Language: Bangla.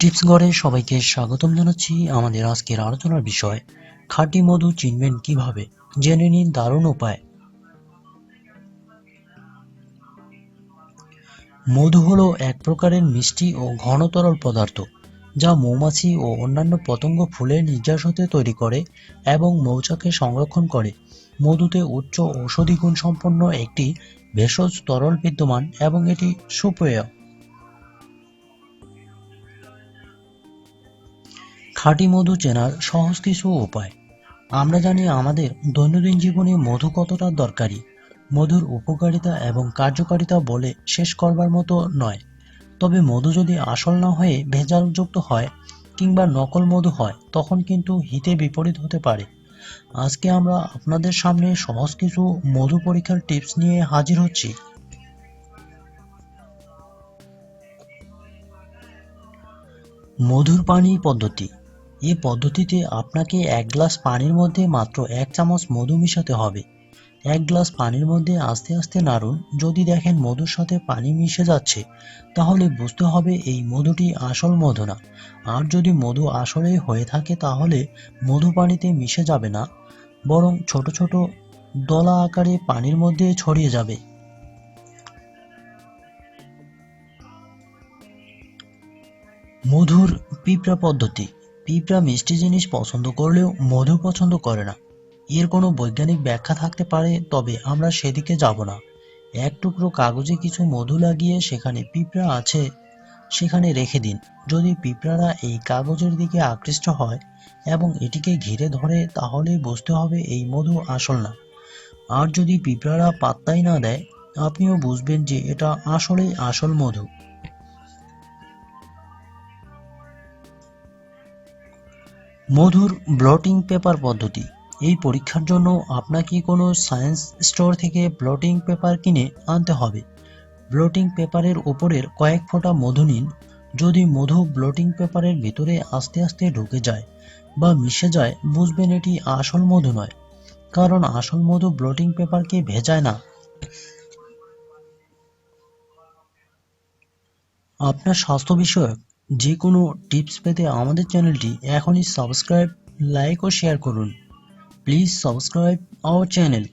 টিপস গড়ে সবাইকে স্বাগতম জানাচ্ছি আমাদের আজকের আলোচনার বিষয়, খাঁটি মধু চিনবেন কীভাবে? জেনে নিন দারুণ উপায়। মধু হলো এক প্রকারের মিষ্টি ও ঘন তরল পদার্থ, যা মৌমাছি ও অন্যান্য পতঙ্গ ফুলের নির্যাস হতে তৈরি করে এবং মৌচাকে সংরক্ষণ করে। মধুতে উচ্চ ঔষধি গুণ সম্পন্ন একটি ভেষজ তরল বিদ্যমান এবং এটি সুপেয় খাঁটি মধু চেনার সহজ কিছু উপায়। আমরা জানি আমাদের দৈনন্দিন জীবনে মধু কতটা দরকারি, মধুর উপকারিতা এবং কার্যকারিতা বলে শেষ করবার মতো নয়। তবে মধু যদি আসল না হয়ে ভেজালযুক্ত হয় কিংবা নকল মধু হয়, তখন কিন্তু হিতে বিপরীত হতে পারে। আজকে আমরা আপনাদের সামনে সহজ কিছু মধু পরীক্ষার টিপস নিয়ে হাজির হচ্ছি। মধুর পানি পদ্ধতি। এই পদ্ধতিতে আপনাকে এক গ্লাস পানির মধ্যে মাত্র এক চামচ মধু মিশাতে হবে। এক গ্লাস পানির মধ্যে আস্তে আস্তে নাড়ুন। যদি দেখেন মধুর সাথে পানি মিশে যাচ্ছে, তাহলে বুঝতে হবে এই মধুটি আসল মধু না। আর যদি মধু আসলে হয়ে থাকে, তাহলে মধু পানিতে মিশে যাবে না, বরং ছোট ছোট দলা আকারে পানির মধ্যে ছড়িয়ে যাবে। মধুর পিঁপড়া পদ্ধতি। পিঁপড়া মিষ্টি জিনিস পছন্দ করলেও মধু পছন্দ করে না। এর কোনো বৈজ্ঞানিক ব্যাখ্যা থাকতে পারে, তবে আমরা সেদিকে যাব না। এক টুকরো কাগজে কিছু মধু লাগিয়ে সেখানে পিঁপড়া আছে, সেখানে রেখে দিন। যদি পিঁপড়ারা এই কাগজের দিকে আকৃষ্ট হয় এবং এটিকে ঘিরে ধরে তাহলে বুঝতে হবে এই মধু আসল না। আর যদি পিঁপড়ারা পাত্তাই না দেয়, আপনিও বুঝবেন যে এটা আসলেই আসল মধু। মধুর ব্লটিং পেপার পদ্ধতি। এই পরীক্ষার জন্য আপনাকে কোনো সায়েন্স স্টোর থেকে ব্লটিং পেপার কিনে আনতে হবে। ব্লটিং পেপারের ওপরের কয়েক ফোঁটা মধু নিন। যদি মধু ব্লটিং পেপারের ভিতরে আস্তে আস্তে ঢুকে যায় বা মিশে যায়, বুঝবেন এটি আসল মধু নয়। কারণ আসল মধু ব্লটিং পেপারকে ভেজায় না। আপনার স্বাস্থ্য বিষয়ক যে কোনো টিপস পেতে আমাদের চ্যানেলটি এখনই সাবস্ক্রাইব লাইক ও শেয়ার করুন। Please subscribe our channel